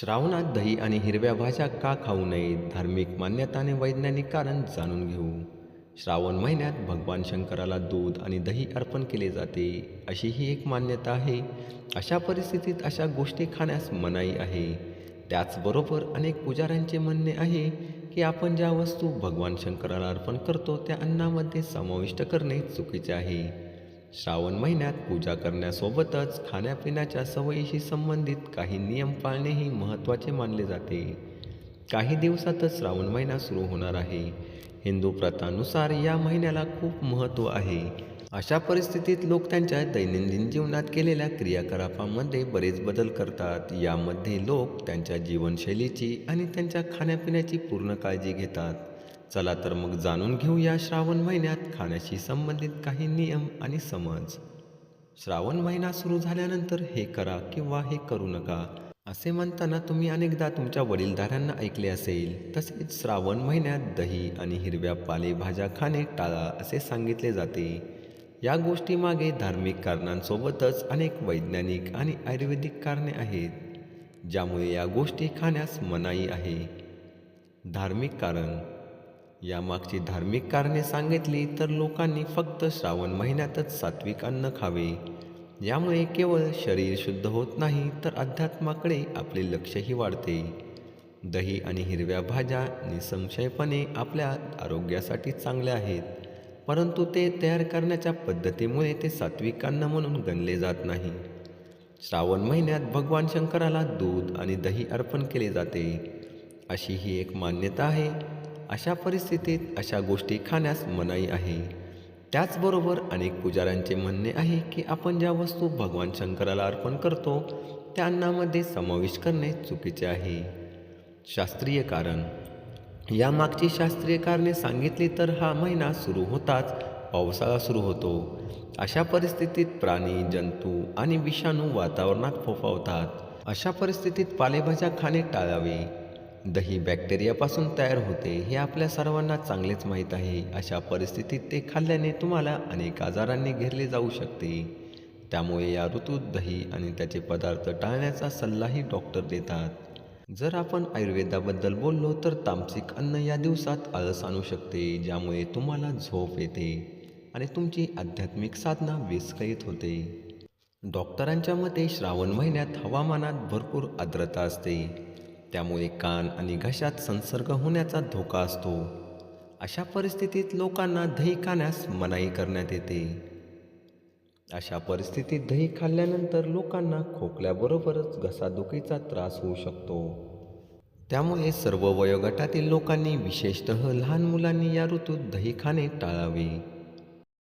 श्रावणात दही आणि हिरव्या भाज्या का खाऊ नयेत धार्मिक मान्यता आणि वैज्ञानिक कारण जाणून घेऊ. श्रावण महिन्यात भगवान शंकराला दूध आणि दही अर्पण केले जाते अशी ही एक मान्यता आहे. अशा परिस्थितीत अशा गोष्टी खाण्यास मनाई आहे. त्याचबरोबर अनेक पुजाऱ्यांचे म्हणणे आहे की आपण ज्या वस्तू भगवान शंकराला अर्पण करतो त्या अन्नामध्ये समाविष्ट करणे चुकीचे आहे. श्रावण महिन्यात पूजा करण्यासोबतच खाण्यापिण्याच्या सवयीशी संबंधित काही नियम पाळणेही महत्त्वाचे मानले जाते. काही दिवसातच श्रावण महिना सुरू होणार आहे. हिंदू प्रथानुसार या महिन्याला खूप महत्त्व आहे. अशा परिस्थितीत लोक त्यांच्या दैनंदिन जीवनात केलेल्या क्रियाकलापांमध्ये बरेच बदल करतात. यामध्ये लोक त्यांच्या जीवनशैलीची आणि त्यांच्या खाण्यापिण्याची पूर्ण काळजी घेतात. चला तर मग जाणून घेऊ या श्रावण महिन्यात खाण्याशी संबंधित काही नियम आणि समज. श्रावण महिना सुरू झाल्यानंतर हे करा किंवा हे करू नका असे म्हणताना तुम्ही अनेकदा तुमच्या वडीलधाऱ्यांना ऐकले असेल. तसेच श्रावण महिन्यात दही आणि हिरव्या पालेभाज्या खाणे टाळा असे सांगितले जाते. या गोष्टीमागे धार्मिक कारणांसोबतच अनेक वैज्ञानिक आणि आयुर्वेदिक कारणे आहेत ज्यामुळे या गोष्टी खाण्यास मनाई आहे. धार्मिक कारण यामागची धार्मिक कारणे सांगितली तर लोकांनी फक्त श्रावण महिन्यातच सात्विक अन्न खावे. यामुळे केवळ शरीर शुद्ध होत नाही तर अध्यात्माकडे आपले लक्षही वाढते. दही आणि हिरव्या भाज्या निसंशयपणे आपल्या आरोग्यासाठी चांगल्या आहेत परंतु ते तयार करण्याच्या पद्धतीमुळे ते सात्विक अन्न म्हणून गणले जात नाही. श्रावण महिन्यात भगवान शंकराला दूध आणि दही अर्पण केले जाते. अशी ही एक मान्यता आहे. अशा परिस्थितीत अशा गोष्टी खाण्यास मनाई आहे. त्याचबरोबर अनेक पुजाऱ्यांचे म्हणणे आहे की आपण ज्या वस्तू भगवान शंकराला अर्पण करतो त्या अन्नामध्ये समाविष्ट करणे चुकीचे आहे. शास्त्रीय कारण. यामागची शास्त्रीय कारणे सांगितली तर हा महिना सुरू होताच पावसाळा सुरू होतो. अशा परिस्थितीत प्राणी जंतू आणि विषाणू वातावरणात फोफावतात. अशा परिस्थितीत पालेभाज्या खाणे टाळावे. दही बॅक्टेरियापासून तयार होते हे आपल्या सर्वांना चांगलेच माहीत आहे. अशा परिस्थितीत ते खाल्ल्याने तुम्हाला अनेक आजारांनी घेरले जाऊ शकते. त्यामुळे या ऋतूत दही आणि त्याचे पदार्थ टाळण्याचा सल्लाही डॉक्टर देतात. जर आपण आयुर्वेदाबद्दल बोललो तर तामसिक अन्न या दिवसात आळस आणू शकते ज्यामुळे तुम्हाला झोप येते आणि तुमची आध्यात्मिक साधना विस्कळीत होते. डॉक्टरांच्या मते श्रावण महिन्यात हवामानात भरपूर आर्द्रता असते. त्यामुळे कान आणि घशात संसर्ग होण्याचा धोका असतो. अशा परिस्थितीत लोकांना दही खाण्यास मनाई करण्यात येते. अशा परिस्थितीत दही खाल्ल्यानंतर लोकांना खोकल्याबरोबरच घसादुखीचा त्रास होऊ शकतो. त्यामुळे सर्व वयोगटातील लोकांनी विशेषतः लहान मुलांनी या ऋतूत दही खाणे टाळावे.